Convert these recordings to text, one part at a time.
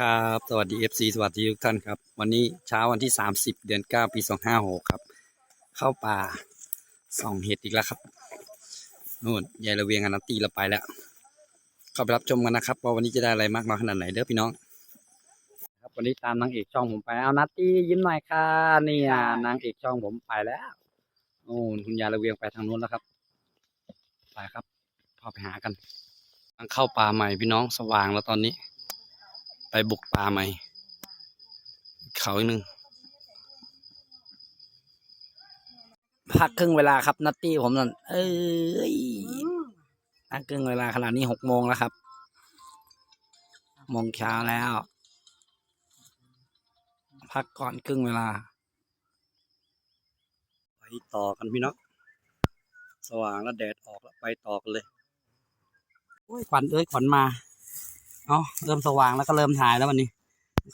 ครับสวัสดี FC สวัสดีทุกท่านครับ วันนี้เช้าวันที่ 30 เดือน 9 ปี 256 ครับ เข้าป่าส่องเห็ดอีกแล้วครับนู่นยายระเวียงกับนัตตีเราไปแล้วเข้าไปรับชมกันนะครับว่าวันนี้จะได้อะไรมากน้อยขนาดไหนเด้อพี่น้อง ครับวันนี้ตามนางเอกช่องผมไปเอานัตตี้ยิ้มหน่อยค่ะนี่อะนางเอกช่องผมไปแล้วโอ้นคุณยายระเวียงไปทางนู้นแล้วครับไปครับพอไปหากัน เข้าป่าใหม่พี่น้องสว่างแล้วตอนนี้ ไปบุกป่าใหม่ เขาอีกหนึ่งพักครึ่งเวลาครับ นัตตี้ผมนั่นเอ้ยพักครึ่งเวลาขนาดนี้หกโมงแล้วครับโมงเช้าแล้ว พักก่อนครึ่งเวลา ไปต่อกันพี่น้องสว่างแล้วแดดออกแล้วไปต่อกันเลยโอ้ยขวัญเอ้ยขวัญมา เอาเริ่มสว่างแล้วก็เริ่มถ่ายแล้ววันนี้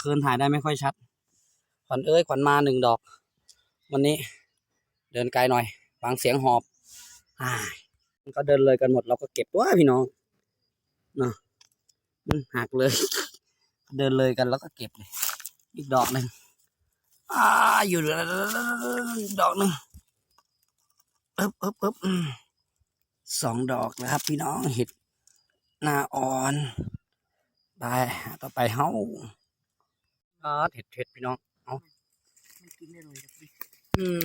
คืนถ่ายได้ไม่ค่อยชัด ขวัญเอ้ยขวัญมาหนึ่งดอก วันนี้ เดินไกลหน่อยฟังเสียงหอบอ่ายมันก็เดินเลยกันหมดเราก็เก็บตัวพี่น้องเนาะหักเลย เดินเลยกันแล้วก็เก็บเลย อีกดอกหนึ่งอ่าอยู่ดอกหนึ่งอึ๊บอึ๊บอึ๊บสองดอกแล้วครับ พี่น้องเห็ดหน้าอ่อน ไปต่อไปเฮาอ่าเห็ดเห็ดพี่น้องเอามันกินได้เลยนะพี่อืม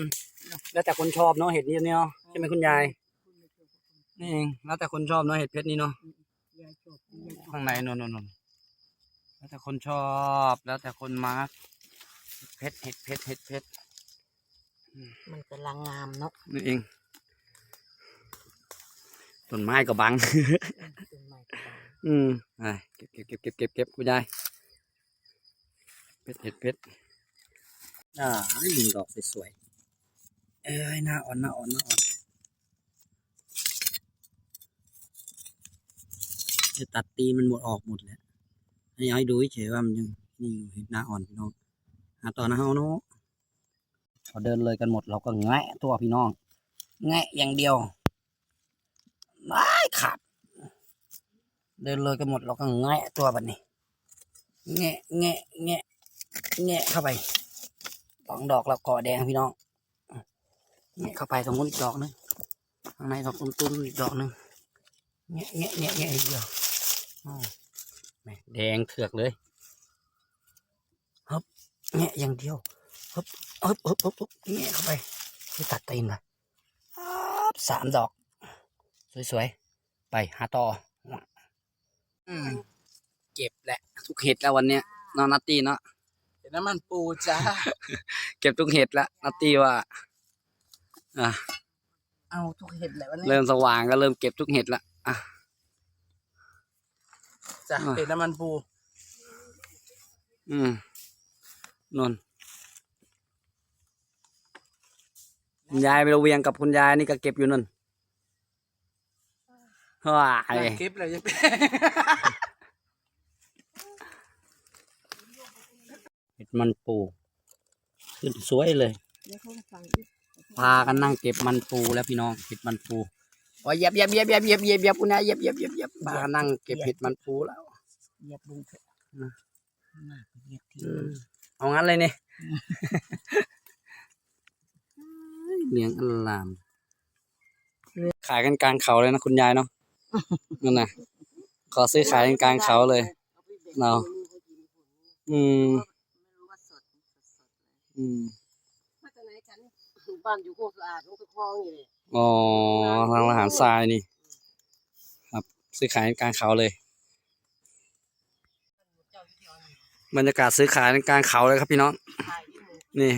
แล้วแต่คนชอบเนาะเห็ดนี้เนาะใช่ไหมคุณยายคุณไม่ชอบคุณนี่เองแล้วแต่คนชอบเนาะเห็ดเพชรนี่เนาะยายชอบคุณยายชอบข้างในนนนนนแล้วแต่คนชอบแล้วแต่คนมาร์กเพชรเห็ดเพชรเห็ดเพชรมันกำลังงามเนาะนี่เองต้นไม้ก็บังต้นไม้ก็บาน อืมไปเก็บเก็บเก็บเก็บเก็บเก็บคุณยายเพชรเห็ดเพชรอ่าหนึ่งดอกสวยๆเอ้ยหน้าอ่อนหน้าอ่อนหน้าอ่อนจะตัดตีมันหมดออกหมดแล้วให้ย้ายดูเฉยว่ามันยังนี่อยู่เห็นหน้าอ่อนพี่น้องหาต่อนะเฮาเนาะพอเดินเลยกันหมดเราก็แงะตัวพี่น้องแงะอย่างเดียวไม่ขาด เดินเลยกันหมดเราก็แงะตัวแบบนี้แงะแงะแงะแงะเข้าไปสองดอกแล้วก่อแดงพี่น้องแงะเข้าไปตรงนู้นอีกดอกหนึงข้างในดอกตุ้มๆอีกดอกหนึงแงะแงะแงะแงะอีกเดียวอ้าวแหม่แดงเถือกเลยฮึบแงะอย่างเดียวฮึบฮึบฮึบฮึบแงะเข้าไปที่ตัดตีนเลยฮึบสามดอก สวยๆ ไปหาต่อ อืมเก็บแหละ ทุกเห็ดแล้ววันเนี้ยเนอนนัตตี้เนาะเป็นน้ำมันปูจ้า เก็บทุกเห็ดแล้วนัตตี้ว่าอะเอาทุกเห็ดแหละวันนี้เริ่มสว่างก็เริ่มเก็บทุกเห็ดละอะจ้ะอะเป็นน้ำมันปู อืมนนคุณยายไปเราเวียงกับคุณยายนี่ก็เก็บอยู่นั่น ว้ายคลิปเลยยังเห็ดมันปูขึ้นสวยเลยเดี๋ยวเขาฟังดิพากันนั่งเก็บมันปูแล้วพี่น้องเห็ดมันปูโอ้ยเหยียบเหยียบเหยียบเหยียบเหยียบเหยียบเหยียบคุณนายเหยียบเหยียบเหยียบเหยียบพากันนั่งเก็บเห็ดมันปูแล้วเหยียบลุงเถอะนะน่าเหยียบทีอืมเอางั้นเลยเนี่ยเลี้ยงอัลลามขายกันกลางเขาเลยนะคุณยายเนาะ นั่นน่ะขอซื้อขายกันกลางเขาเลยเนาะอืมอืมมาจากไหนฉันบ้านอยู่โคกสะอาดโคกคลองอยู่เลยอ๋อทางอาหารทรายนี่ ครับซื้อขายกันกลางเขาเลย บรรยากาศซื้อขายกันกลางเขาเลยครับพี่น้องถ่ายที่หมูนี่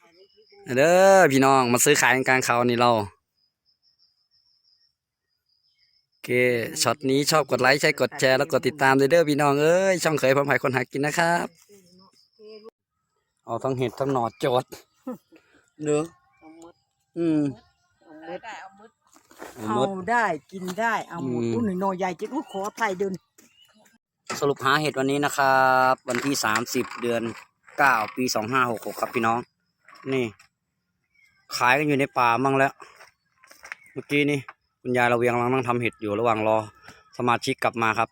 ถ่ายในคลิปเด้อพี่น้องมาซื้อขายกันกลางเขานี่เราโอ เคช็อตนี้ชอบกดไลค์ใช่กดแชร์แล้วกดติดตามด้วยเด้อพี่น้องเอ้ยช่องเคยพร้อมหายคนหากินนะครับเอาทั้งเห็ดทั้งหนอดโจดเด้อเอามืดอืมเอามืดได้เอามืดเอาเอาหมดได้กินได้เอาหมดอืมอุ้ยหน่อยใหญ่จิตอุ้ยขอไทยเดินสรุปหาเห็ดวันนี้นะครับ วันที่สามสิบเดือนเก้าปีสองห้าหกหกครับพี่น้อง นี่ ขายกันอยู่ในป่ามั่งแล้ว เมื่อกี้นี่ คุณยายเราเวียงกำลังนั่งทำเห็ดอยู่ระหว่างรอ สมาชิกกลับมาครับ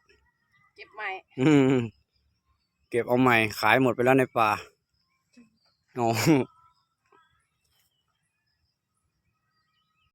เก็บใหม่ อืมเก็บเอาใหม่ขายหมดไปแล้วในป่าโอ้